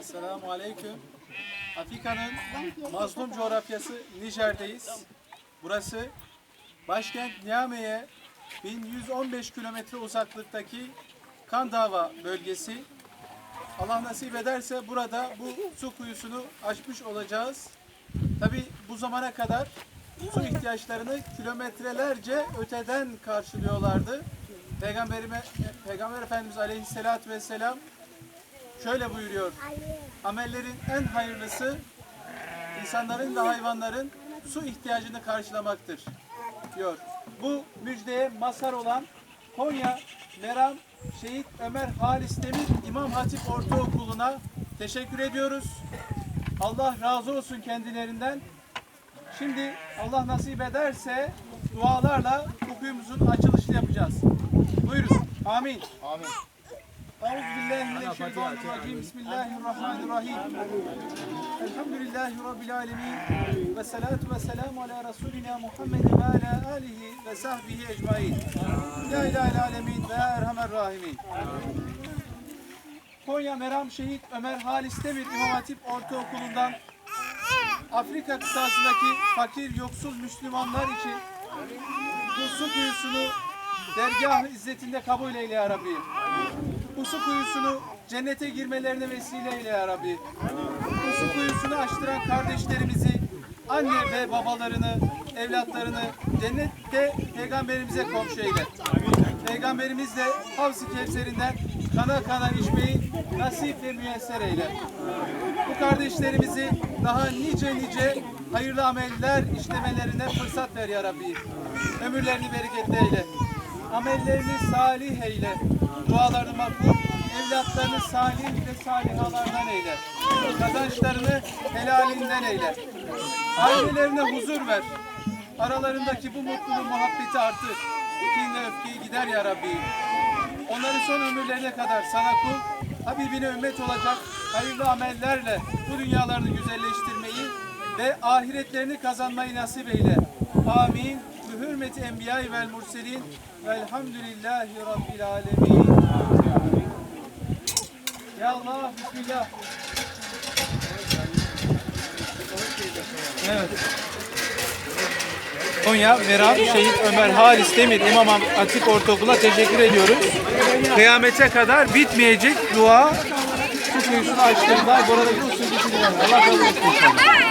Esselamu Aleyküm. Afrika'nın mazlum coğrafyası Nijer'deyiz. Burası başkent Niamey'e 1115 kilometre uzaklıktaki Kandava bölgesi. Allah nasip ederse burada bu su kuyusunu açmış olacağız. Tabi bu zamana kadar su ihtiyaçlarını kilometrelerce öteden karşılıyorlardı. Peygamberime, Peygamber Efendimiz Aleyhisselatü Vesselam şöyle buyuruyor. Amellerin en hayırlısı insanların ve hayvanların su ihtiyacını karşılamaktır diyor. Bu müjdeye mazhar olan Konya Meram Şehit Ömer Halis Demir İmam Hatip Ortaokulu'na teşekkür ediyoruz. Allah razı olsun kendilerinden. Şimdi Allah nasip ederse dualarla bu kuyumuzun açılışını yapacağız. Buyurun. Amin. Amin. Euzubillahimineşşeytanirracim. Bismillahirrahmanirrahim. Elhamdülillahi Rabbil alemin. Ve salatu ve selamu ala Resulina Muhammedin ve ala alihi ve sahbihi ecmain. Ya ilahil alemin ve erhamer rahimin. Konya Meram Şehit Ömer Halis Demir İmam Hatip Ortaokulu'ndan Afrika kıtasındaki fakir yoksul Müslümanlar için bu su kuyusunu dergah izzetinde kabul eyle ya Rabbi. Bu su kuyusunu cennete girmelerine vesile eyle ya Rabbi. Bu su kuyusunu açtıran kardeşlerimizi, anne ve babalarını, evlatlarını cennette peygamberimize komşu eyle. Peygamberimiz de Havz-ı Kevser'inden kana kana içmeyi nasip ve müyesser eyle. Bu kardeşlerimizi daha nice nice hayırlı ameller işlemelerine fırsat ver ya Rabbi. Ömürlerini bereketli eyle. Amellerini salih eyle. Dualarını makbul, evlatlarını salih ve salihalardan eyle. Kazançlarını helalinden eyle. Ailelerine huzur ver. Aralarındaki bu mutluluğu, muhabbeti artır. Kin öfkeyi gider ya Rabbi. Onların son ömürlerine kadar sana kul, Habibine ümmet olacak hayırlı amellerle bu dünyalarını güzelleştirmeyi ve ahiretlerini kazanmayı nasip eyle. Amin. Bi hürmeti enbiyayı vel murselin velhamdülillahi rabbil alemin. Ya Allah, Bismillah. Evet. Konya Meram Şehit Ömer Halis Demir İmam Hatip Ortaokulu'na teşekkür ediyoruz. Kıyamete kadar bitmeyecek dua şu kuyusunu açtığında buradaki usulü Allah olsun inşallah.